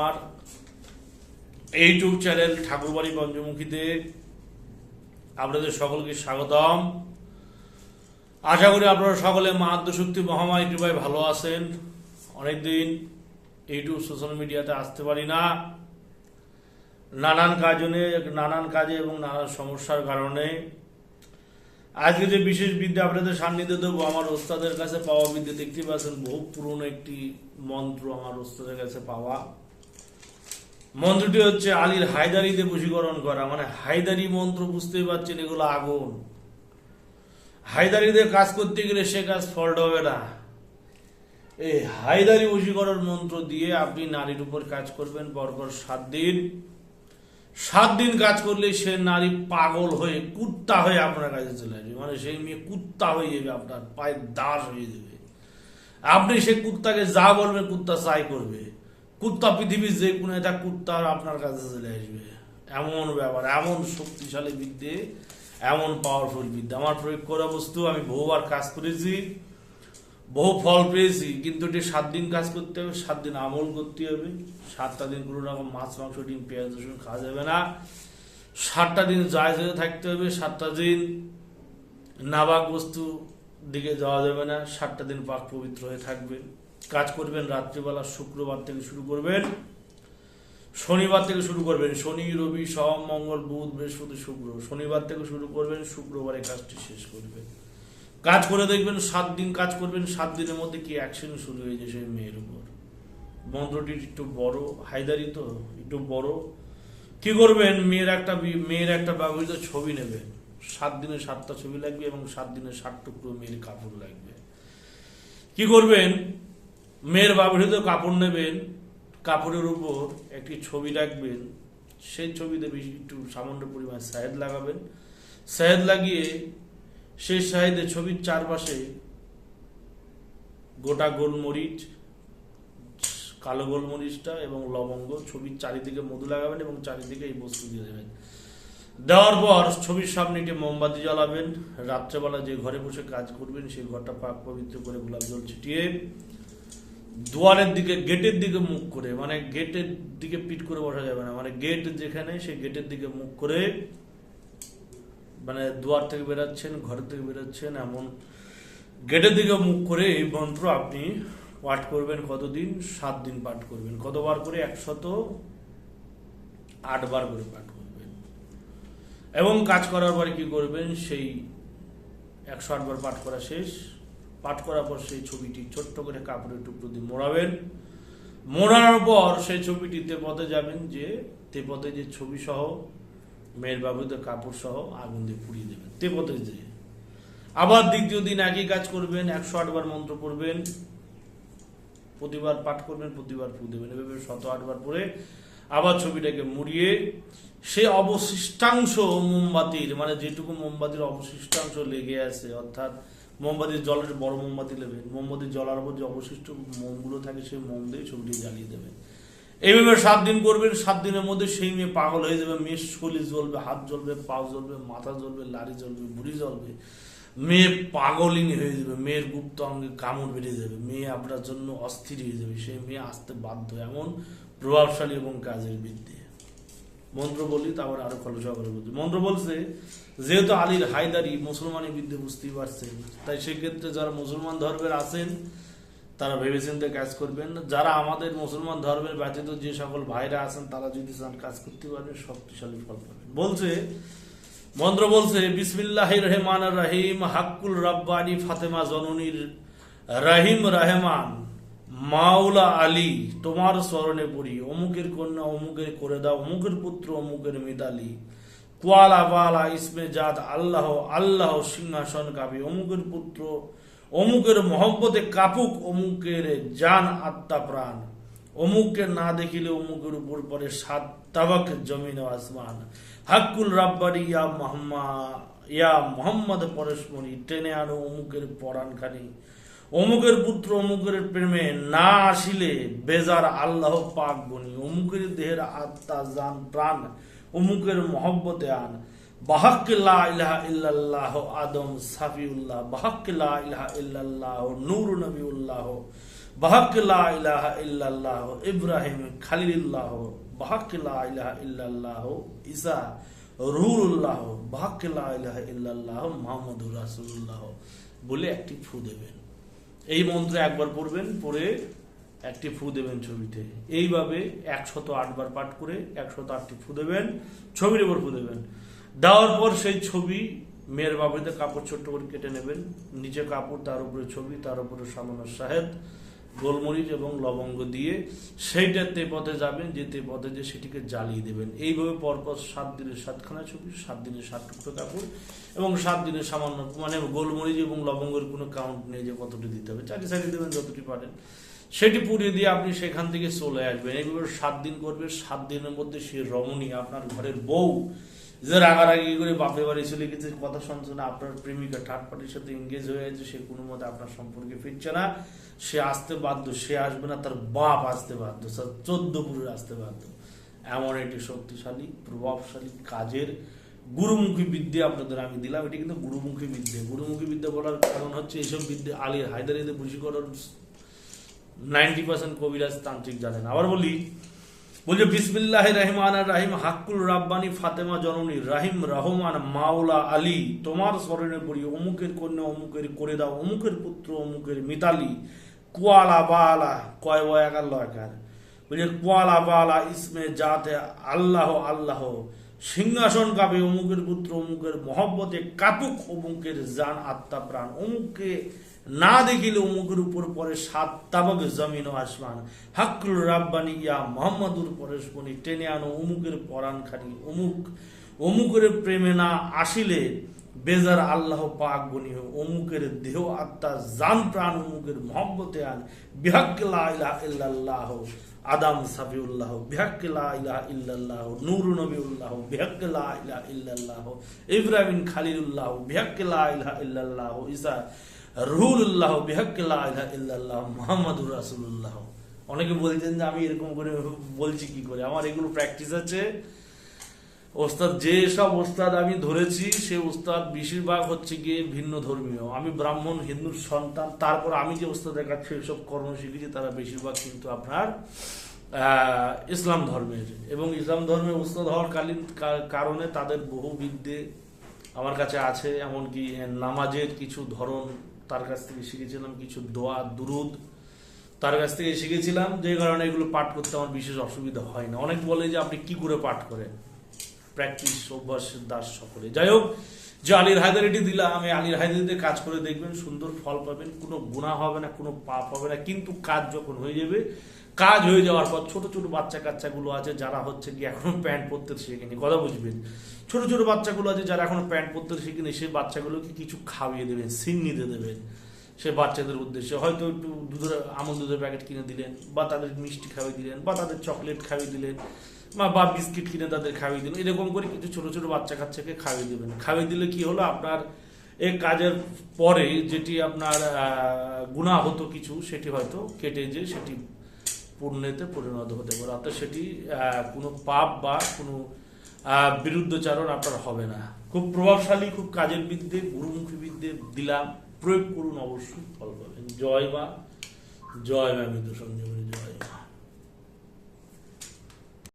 আমার YouTube channel ঠাকুরবাড়ি পঞ্চমুখীতে আপনাদের সকলকে স্বাগতম। আশা করি আপনারা সকলে মা আদ্যশক্তি মহামারী কৃপায় ভালো আছেন। অনেকদিন ইউটিউব, সোশ্যাল মিডিয়াতে আসতে পারি না। নানান কাজনে, নানান কাজে এবং নানান সমস্যার কারণে। আজকে যে বিশেষ বিদ্যা আপনাদের সান্নিধ্য দেবো, আমার ওস্তাদের কাছে পাওয়া বিদ্যা দেখতে পাচ্ছেন, বহু পুরনো একটি মন্ত্র আমার ওস্তাদের কাছে পাওয়া। মন্ত্রটি হচ্ছে আলীর হায়দারিতে বশীকরণ করা মানে হায়দারি মন্ত্র বুঝতেই পারছেন এগুলো আগুন। হায়দারিতে কাজ করতে গেলে সে কাজ ফল্ট হবে না। এই হায়দারি বশীকরণ মন্ত্র দিয়ে আপনি নারীর উপর কাজ করবেন পরপর সাত দিন। সাত দিন কাজ করলে সে নারী পাগল হয়ে, কুত্তা হয়ে আপনার কাছে চলে আসবে। মানে সেই মেয়ে কুত্তা হয়ে যাবে, আপনার পায়ের দাস হয়ে যাবে আপনি সে কুত্তাকে যা বলবেন কুত্তা চাই করবে। কুত্তা পৃথিবীর যে কোনো একটা কুত্তা আপনার কাছে চলে আসবে। এমন ব্যাপার, এমন শক্তিশালী বিদ্যে, এমন পাওয়ারফুল বিদ্যা। আমার প্রয়োগ করা বস্তু আমি বহুবার কাজ করেছি, বহু ফল পেয়েছি, কিন্তু এটি সাত দিন কাজ করতে হবে, সাত দিন আমল করতে হবে। সাতটা দিন কোনো রকম মাছ, মাংস, ডিম, পেঁয়াজ, রসুন খাওয়া যাবে না। সাতটা দিন যায় হয়ে থাকতে হবে, সাতটা দিন নাবাক বস্তু দিকে যাওয়া যাবে না, সাতটা দিন পাক পবিত্র হয়ে থাকবেন কাজ করবেন রাত্রিবেলা শুক্রবার থেকে শুরু করবেন। শনিবার থেকে শুরু করবেন। শনি, রবি, সোম, মঙ্গল, বুধ, বৃহস্পতি, শুক্র। শনিবার থেকে শুরু করবেন, শুক্রবারে কাজটি শেষ করবেন। কাজ করে দেখবেন সাত দিন কাজ করবেন, সাত দিনের মধ্যে কি অ্যাকশন শুরু হয়ে যায় সেই মেয়ের উপর। মন্ত্রটি একটু বড়, হায়দারি তো, একটু বড়। কি করবেন? মেয়ের একটা মেয়ের একটা ব্যবহৃত ছবি নেবেন। সাত দিনে সাতটা ছবি লাগবে এবং সাত দিনে ষাট টুকরো মেয়ের কাপড় লাগবে। কি করবেন? মেয়ের ব্যবহৃত কাপড় নেবেন, কাপড়ের উপর একটি ছবি রাখবেন, সেই ছবিতে বেশি একটু সামান্য পরিমাণ সাহেদ লাগাবেন। সাহেদ লাগিয়ে সেই সাহেদের ছবির চারপাশে গোটা গোলমরিচ, কালো গোলমরিচটা এবং লবঙ্গ ছবির চারিদিকে মধু লাগাবেন এবং চারিদিকে এই বস্তু দিয়ে দেবেন। দেওয়ার পর ছবির সামনে একটি মোমবাতি জ্বালাবেন। রাত্রেবেলা যে ঘরে বসে কাজ করবেন সেই ঘরটা পাক পবিত্র করে গোলাপ জল ছিটিয়ে দুয়ারের দিকে, গেটের দিকে মুখ করে মানে গেটের দিকে পিট করে বসা যাবে না। মানে গেট যেখানে, সেই গেটের দিকে মুখ করে মানে দুয়ার থেকে বেরাচ্ছেন ঘর থেকে বেরাচ্ছেন, এমন গেটের দিকে মুখ করে এই মন্ত্র আপনি পাঠ করবেন কতদিন? সাত দিন পাঠ করবেন। কতবার করে? একশত আটবার করে পাঠ করবেন। এবং কাজ করার পরে কি করবেন? সেই একশো আটবার পাঠ করা শেষ। পাঠ করার পর সেই ছবিটি ছোট্ট করে কাপড়ের টুকরো দিয়ে মোড়াবেন। মোড়ানোর পর সেই ছবিটি তেপথে যাবেন যে তেপথে যে ছবি সহ, মেয়ের ব্যবহৃত কাপড় সহ আগুন দিয়ে পুড়িয়ে দেবেন। তেপথে যে। আবার দ্বিতীয় দিন একই কাজ করবেন, একশো আটবার মন্ত্র পড়বেন। প্রতিবার পাঠ করবেন, প্রতিবার ফু দেবেন। এভাবে শত আটবার পরে আবার ছবিটাকে মুড়িয়ে সে অবশিষ্টাংশ মোমবাতির মানে যেটুকু মোমবাতির অবশিষ্টাংশ লেগে আছে, অর্থাৎ মোমবাতির জলের বড় মোমবাতি নেবেন। মোমবাতির জলার উপর যে অবশিষ্ট মোমগুলো থাকে সেই মোম দিয়ে ছবিটি জ্বালিয়ে দেবেন। এইভাবে সাত দিন করবেন, সাত দিনের মধ্যে সেই মেয়ে পাগল হয়ে যাবে। মেয়ের শরীর জ্বলবে, হাত জ্বলবে, পাও জ্বলবে, মাথা জ্বলবে, লাড়ি জ্বলবে বুড়ি জ্বলবে। মেয়ে পাগলিনী হয়ে যাবে। মেয়ের গুপ্ত অঙ্গে কামড় বেড়ে যাবে। মেয়ে আপনার জন্য অস্থির হয়ে যাবে। সেই মেয়ে আসতে বাধ্য এমন প্রভাবশালী এবং কাজের বিদ্যে মন্ত্র বলি তারপর আরও খলসা করে বলছি মন্ত্র বলছে, যেহেতু আলীর হায়দারি মুসলমানি বিদ্যে বুঝতেই পারছেন তাই সেক্ষেত্রে যারা মুসলমান ধর্মের আছেন, তারা ভেবেচিন্তে কাজ করবেন। যারা আমাদের মুসলমান ধর্মের ব্যতীত যে সকল ভাইরা আছেন, তারা যদি চান কাজ করতে পারবেন, শক্তিশালী ফল পাবেন। বলছে, মন্ত্র বলছে বিসমিল্লাহ রহমান রহিম, হাক্কুল রব্বানি ফাতেমা জননীর রহিম রহমান। মাওলা আলী, তোমার স্মরণে পড়ি। অমুকের কন্যা অমুকের করে দাও অমুকের পুত্র অমুকের মিতালি কোয়ালা বালা ইসমে জাত আল্লাহ আল্লাহ সিংহাসন কাবি অমুকের পুত্র, অমুকের মহব্বতে কাপুক অমুকের জান আত্মা প্রাণ। অমুককে না দেখিলে অমুকের উপর পরে সাত তাবাক জমিন আসমান। হাক্কুল রাব্বারি ইয়া মোহাম্মা, ইয়া মোহাম্মদ পরশমণি, টেনে আনো অমুকের পরাণখানি। অমুকের পুত্র অমুকের প্রেমে না আসিলে বেজার আল্লাহ পাক বনি। অমুকের দেহের আত্মা জান, প্রাণ, অমুকের মহব্বতে আন। ইলাহা ইল্লাল্লাহ আদম ইলাহা ইল্লাল্লাহ ইলাহা ইল্লাল্লাহ ইব্রাহিম ইলাহা ইল্লাল্লাহ ইলাহা ইল্লাল্লাহ বলে একটি ফু দেবেন। এই মন্ত্র একবার পড়বেন, পড়ে একটি ফু দেবেন ছবিতে। এইভাবে একশত আটবার পাঠ করে একশত আটটি ফু দেবেন, ছবির উপর ফু দেবেন। দেওয়ার পর সেই ছবি মেয়ের বাবাদের কাপড় ছোট্ট করে কেটে নেবেন। নিচে কাপড়, তার উপরে ছবি, তার উপরে সামান্য সাহেদ গোলমরিচ এবং লবঙ্গ দিয়ে সেইটা তেপথে যাবেন, যে তেপথে যে সেটিকে জ্বালিয়ে দেবেন। এইভাবে পরপর সাত দিনের সাতখানা ছবি, সাত দিনের সাত টুকরো কাপড় এবং সাত দিনের সামান্য মানে গোলমরিচ এবং লবঙ্গের কোনো কাউন্ট নেই যে কতটি দিতে হবে। চারি সাইডে দেবেন যতটি পারেন। সেটি পুড়িয়ে দিয়ে আপনি সেখান থেকে চলে আসবেন। এইভাবে সাত দিন করবে, সাত দিনের মধ্যে সে রমণী আপনার ঘরের বউ যে রাগারাগি করে বাপে বাড়ি চলে গেছে কথা শুনছে না, আপনার প্রেমিকা থার্ড পার্টির সাথে এঙ্গেজ হয়ে আছে, সে কোনো মতে আপনার সম্পর্কে ফিরছে না। সে আসতে বাধ্য, সে আসবে না, তার বাপ আসতে বাধ্য স্যার চোদ্দ পুরুষ আসতে বাধ্য। এমন একটি শক্তিশালী, প্রভাবশালী কাজের গুরুমুখী বিদ্যা আপনাদের আমি দিলাম। এটি কিন্তু গুরুমুখী বিদ্যা। গুরুমুখী বিদ্যা বলার কারণ হচ্ছে এইসব বিদ্যা আলীর হায়দারিতে বুঝি করার নাইনটি পার্সেন্ট কবিরাজ তান্ত্রিক জানেন। আবার বলি বলছে বিসমিল্লাহ রহমান রাহিম হাক্কুল রাব্বানি ফাতেমা জননী, রাহিম, রহমান, মাওলা আলী, তোমার স্মরণে পড়ি, অমুকের কন্যা অমুকের করে দাও, অমুকের পুত্র অমুকের মিতালি, কুয়ালা বালা, কয় বয় একার লয়কার বলছে, কুয়ালা বালা, ইসমে জাতে আল্লাহ আল্লাহ, সিংহাসন কাবে অমুকের পুত্র অমুকের মহব্বতে কাতুক অমুকের জান, আত্মা, প্রাণ, অমুককে না দেখিলে অমুকের উপর পরে সাত তাবাবে জমিন ও আসমান। হাক্কুল রাব্বানি ইয়া মোহাম্মদুর পরেশমণি, টেনে আনো অমুকের পরাণ খানি অমুক অমুকের প্রেমে না আসিলে বেজার আল্লাহ পাক বনি অমুকের দেহ, আত্মা, জান, প্রাণ অমুকের মহব্বতে আন। ইল্লাল্লাহ, আদাম সাফিউল্লাহ বিহাক্কিল্লা ইলাহা ইল্লাল্লাহ, নূর নবিউল্লাহ বিহাক্কিল্লা ইলাহা ইল্লাল্লাহ, ইব্রাহিম খালিলুল্লাহ বিহাক্কিল্লা ইলাহা ইল্লাল্লাহ, ঈসা রুহুল্লাহ বিহাক্কিল্লা ইলাহা ইল্লাল্লাহ মুহাম্মাদুর রাসূলুল্লাহ। অনেকে বলছেন যে আমি এরকম করে বলছি কি করে? আমার এগুলো প্র্যাকটিস আছে। ওস্তাদ, যে সব ওস্তাদ আমি ধরেছি, সে ওস্তাদ বেশিরভাগ হচ্ছে গিয়ে ভিন্ন ধর্মীয়। আমি ব্রাহ্মণ হিন্দুর সন্তান, তারপর আমি যে ওস্তাদের কাছে সব কর্ম শিখেছি, তারা বেশিরভাগ কিন্তু আপনার ইসলাম ধর্মের। এবং ইসলাম ধর্মের উস্তাদ হওয়ার কালীন কারণে তাদের বহু বিদ্যে আমার কাছে আছে, এমনকি নামাজের কিছু ধরন তার কাছ থেকে শিখেছিলাম কিছু দোয়া, দুরুদ। তার কাছ থেকে শিখেছিলাম যে কারণে এগুলো পাঠ করতে আমার বিশেষ অসুবিধা হয় না। অনেক বলে যে আপনি কি করে পাঠ করেন? প্র্যাকটিস অভ্যাস, দাস, সকলে। যাই হোক যে আলীর হায়দারিটি দিলাম আমি আলীর হায়দারিতে কাজ করে দেখবেন সুন্দর ফল পাবেন, কোনো গুণা হবে না, কোনো পাপ হবে না, কিন্তু কাজ যখন হয়ে যাবে, কাজ হয়ে যাওয়ার পর ছোট ছোট বাচ্চা কাচ্চাগুলো আছে যারা হচ্ছে কি এখনও প্যান্ট পরতে শেখেনি কথা বুঝবেন। ছোট ছোট বাচ্চাগুলো আছে যারা এখনও প্যান্ট পরতে শেখেনি সেই বাচ্চাগুলোকে কিছু খাওয়িয়ে দেবেন সিন্নিতে দেবেন। সে বাচ্চাদের উদ্দেশ্যে হয়তো একটু দুধের আমল দুধের প্যাকেট কিনে দিলেন, বা তাদের মিষ্টি খাওয়িয়ে দিলেন, বা তাদের চকলেট খাওয়িয়ে দিলেন। বা বা বিস্কিট কিনে তাদের খাইয়ে দিলেন এরকম করে কিছু ছোট ছোট বাচ্চা কাচ্চাকে খাওয়িয়ে দেবেন খাইয়ে দিলে কি হলো? আপনার এই কাজের পরে যেটি আপনার গুণা হতো কিছু, সেটি হয়তো কেটে যে সেটি পুণ্যেতে পরিণত হতে পারে। অর্থাৎ সেটি কোনো পাপ বা কোনো বিরুদ্ধচারণ আপনার হবে না। খুব প্রভাবশালী, খুব কাজের বিদ্যে, গুরুমুখী বিদ্যে দিলাম প্রয়োগ করুন অবশ্যই ফল পাবেন জয় বা জয় মৃত্যু সঞ্জীবনী জয়।